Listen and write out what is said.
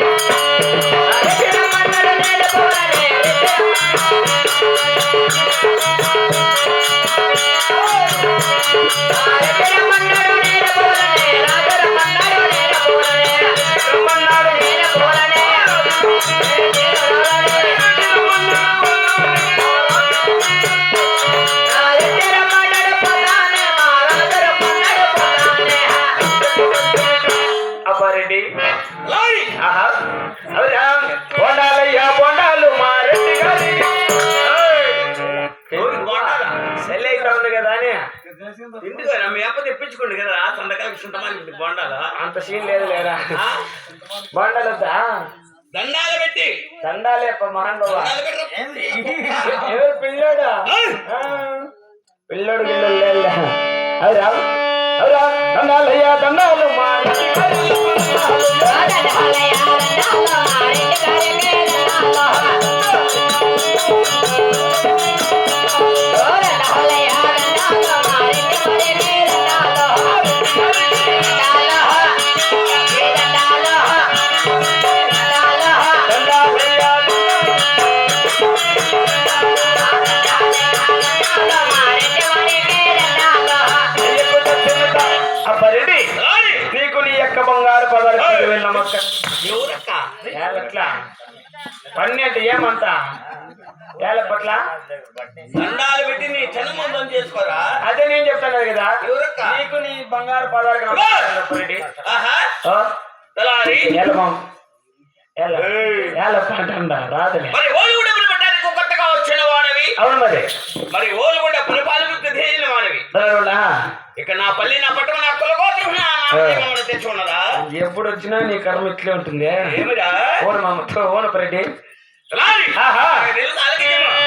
Thank you. Appa Reddy లాయ్ ఆహా. అవునా బొండాలయ్యా బొండాలు మా రెడ్డి గారికి ఎవరికి బొండాలా? సెల్ అవుతా ఉంది కదా అని. ఎందుకు మీ అప్ప తెప్పించుకోండి కదా సంతకాలకి సుంటమాలి బొండాలా? అంత సీన్ లేదు లేరా ఆ? బొండాలొద్దా? దండాలు పెట్టి! మహానుభావ. దండాలు పెట్టరా? ఎవరు పిల్లోడు? పిల్లోడు గిల్లోడు లేదు అవురా అవురా దండాలయ్యా దండాలు మా అప్పరెడ్డి లాయ్ నీకు నీ యొక్క బంగారు పదార్థాలు వెళ్ళమక్క ఏలట్లా పన్ని అంటే ఏమంతా? ఏల పట్ల దండాలు పెట్టి నీ చనమందం చేసుకోరా? అదే నేను చెప్తాను కదా? నీకు నీ బంగారు తలారి ఏలమం ఏల ఏల పంట రాదులే. కొత్తగా వచ్చిన వాడవి? అవును మరి. మరి ఓలుగుండ పరిపాలన తెలియని వాడవి? ఇక నా పల్లి నా పట్టణం నా కులగోత్రం నా నామం తెచ్చుకున్నదా ఎప్పుడు వచ్చినా నీ కర్మ ఇట్లే ఉంటుంది. ఏమిరా? ఓను పరెడ్డి